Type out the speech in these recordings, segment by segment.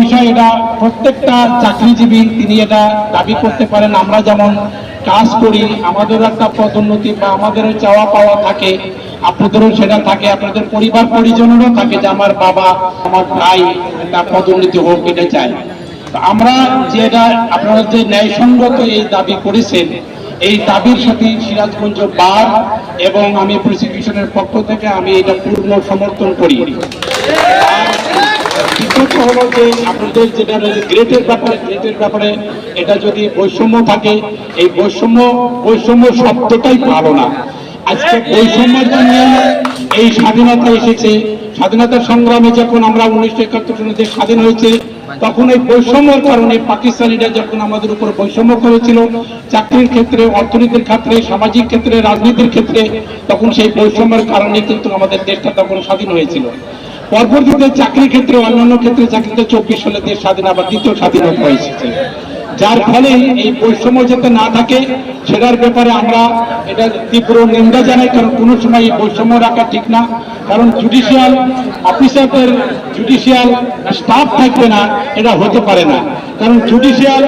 বিষয় এটা। প্রত্যেকটা চাকরিজীবী তিনি এটা দাবি করতে পারেন, আমরা যেমন কাজ করি, আমাদেরও একটা পদোন্নতি বা আমাদেরও চাওয়া পাওয়া থাকে, আপনাদেরও সেটা থাকে, আপনাদের পরিবার পরিজনেরও থাকে যে আমার বাবা, আমার ভাই একটা পদোন্নতি হোক এটা চাই আমরা যেটা আপনারা যে ন্যায়সঙ্গত এই দাবি করেছেন, এই দাবির সাথে সিরাজগঞ্জ বার এবং আমি প্রসিকিউশনের পক্ষ থেকে আমি এটা পূর্ণ সমর্থন করি। যে আপনাদের যেটা গ্রেটের ব্যাপারে গ্রেটের ব্যাপারে এটা যদি বৈষম্য থাকে, এই বৈষম্য বৈষম্য শব্দটাই না। আজকে বৈষম্যের জন্য এই স্বাধীনতা এসেছে, স্বাধীনতা সংগ্রামে যখন আমরা উনিশশো একাত্তর সালে দেশ স্বাধীন হয়েছে, তখন এই বৈষম্যের কারণে পাকিস্তানিরা যখন আমাদের উপর বৈষম্য করেছিল, চাকরির ক্ষেত্রে, অর্থনীতির ক্ষেত্রে, সামাজিক ক্ষেত্রে, রাজনীতির ক্ষেত্রে, তখন সেই বৈষম্যের কারণে কিন্তু আমাদের দেশটা তখন স্বাধীন হয়েছিল। পরবর্তীতে চাকরি ক্ষেত্রে অন্যান্য ক্ষেত্রে চাকরিতে চব্বিশ সালে দেশ স্বাধীন আবার দ্বিতীয় স্বাধীনতা হয়েছে যার ফলে এই বৈষম্য যাতে না থাকে, সেটার ব্যাপারে আমরা এটা তীব্র নিন্দা জানাই, কারণ কোনো সময় এই বৈষম্য রাখা ঠিক না। কারণ জুডিশিয়াল অফিসারদের জুডিশিয়াল স্টাফ থাকবে না, এটা হতে পারে না। কারণ জুডিশিয়াল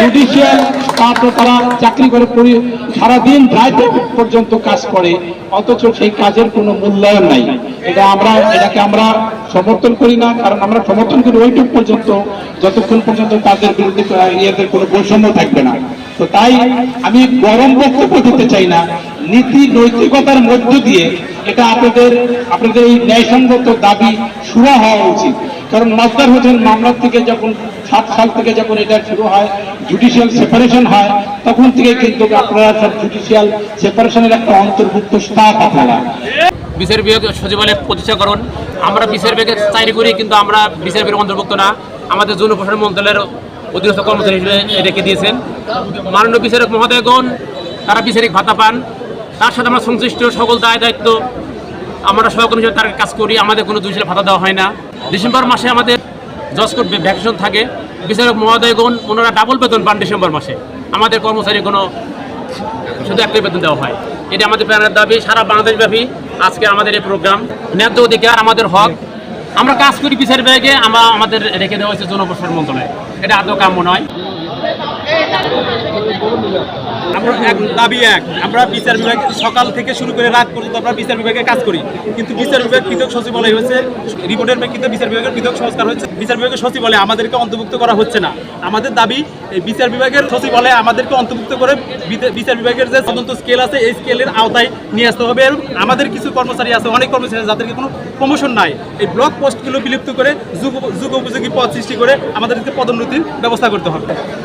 জুডিশিয়াল স্টাফ তারা চাকরি করে সারাদিন রাত পর্যন্ত কাজ করে, অথচ সেই কাজের কোনো মূল্যায়ন নাই। এটা আমরা, এটাকে আমরা সমর্থন করি না, কারণ আমরা সমর্থন করি ওইটুক পর্যন্ত, যতক্ষণ পর্যন্ত তাদের বিরুদ্ধে ইয়েদের কোনো বৈষম্য থাকবে না। তো তাই আমি গরম বক্তব্য দিতে চাই না, নীতি নৈতিকতার মধ্য দিয়ে এটা আপনাদের আপনাদের এই ন্যায়সঙ্গত দাবি শুরু হওয়া উচিত। কারণ মাস্টার হোসেন মামলার থেকে যখন, সাত সাল থেকে যখন এটা শুরু হয় জুডিশিয়াল সেপারেশন হয়, তখন থেকে কিন্তু আপনারা সব জুডিশিয়াল সেপারেশনের একটা অন্তর্ভুক্ত স্টাফ আপনারা। বিচার বিভাগ সচিবালয় প্রতিষ্ঠাকরণ আমরা বিচার বিভাগের চাকরি করি, কিন্তু আমরা বিচার বিভাগের অন্তর্ভুক্ত না। আমাদের যৌন প্রশাসন মন্ত্রণালয়ের অধীনস্থ কর্মচারী হিসেবে রেখে দিয়েছেন। মাননীয় বিচারক মহোদয়গণ, তারা বিচারিক ভাতা পান। তার সাথে আমরা সংশ্লিষ্ট সকল দায় দায়িত্ব আমরা সহকর্মী হিসেবে তার কাজ করি। আমাদের কোনো দুই ভাতা দেওয়া হয় না। ডিসেম্বর মাসে আমাদের জজ কোর্ট ভ্যাকেশন থাকে। বিচারক মহোদয়গণ, ওনারা ডাবল বেতন পান ডিসেম্বর মাসে। আমাদের কর্মচারী কোনো শুধু একটাই বেতন দেওয়া হয়। এটি আমাদের প্রাণের দাবি। সারা বাংলাদেশ ব্যাপী আজকে আমাদের এই প্রোগ্রাম। ন্যায্য অধিকার, আমাদের হক। আমরা কাজ করি পিছের ব্যাগে আমরা আমাদের রেখে দেওয়া হয়েছে জনপ্রশাসন মন্ত্রণালয়। এটা আদৌ কাম্য নয়। আমরা এক দাবি এক। আমরা বিচার বিভাগ সকাল থেকে শুরু করে রাত পর্যন্ত আমরা বিচার বিভাগে কাজ করি। কিন্তু বিচার বিভাগ পৃথক সচিবালয় হয়েছে, রিপোর্টের প্রেক্ষিতে বিচার বিভাগের পৃথক সংস্কার হয়েছে। বিচার বিভাগের সচিবালয় আমাদেরকে অন্তর্ভুক্ত করা হচ্ছে না। আমাদের দাবি বিচার বিভাগের সচিবালয় আমাদেরকে অন্তর্ভুক্ত করে বিচার বিভাগের যে তদন্ত স্কেল আছে, এই স্কেলের আওতায় নিয়ে আসতে হবে। এবং আমাদের কিছু কর্মচারী আছে, অনেক কর্মচারী যাদেরকে কোনো প্রমোশন নাই। এই ব্লক পোস্টগুলো বিলুপ্ত করে যুগ যুগ উপযোগী পদ সৃষ্টি করে আমাদেরকে পদোন্নতির ব্যবস্থা করতে হবে।